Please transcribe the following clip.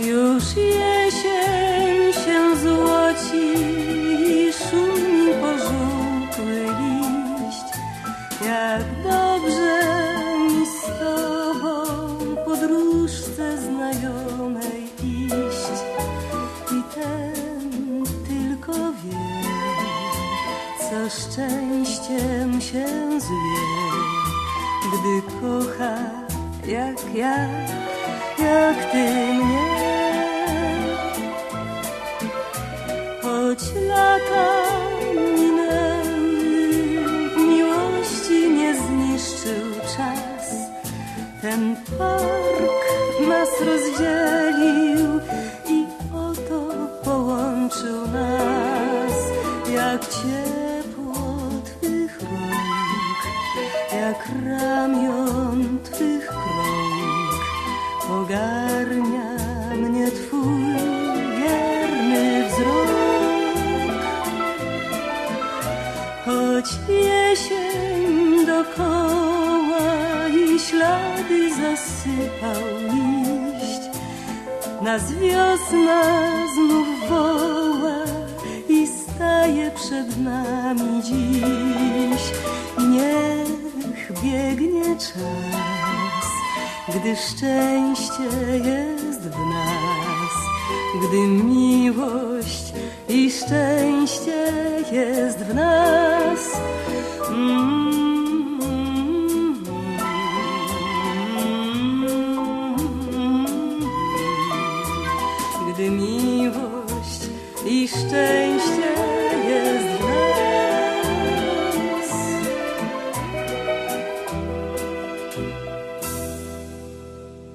Już jesień się złoci i szumi pożółkły liść. Jak dobrze mi z tobą podróżce znajomej iść. I ten tylko wie, co szczęściem się zwie, gdy kocha jak ja, jak ty mnie. Choć lata minęły, miłości nie zniszczył czas. Ten park nas rozdzielił i oto połączył nas. Jak ciepło twych rąk, jak ramion twych krąg, ogarnia mnie twój wierny wzrok. Choć jesień dokoła i ślady zasypał liść, nas wiosna znów woła i staje przed nami dziś. Niech biegnie czas, gdy szczęście jest w nas, gdy miłość i szczęście jest w nas. Gdy miłość i szczęście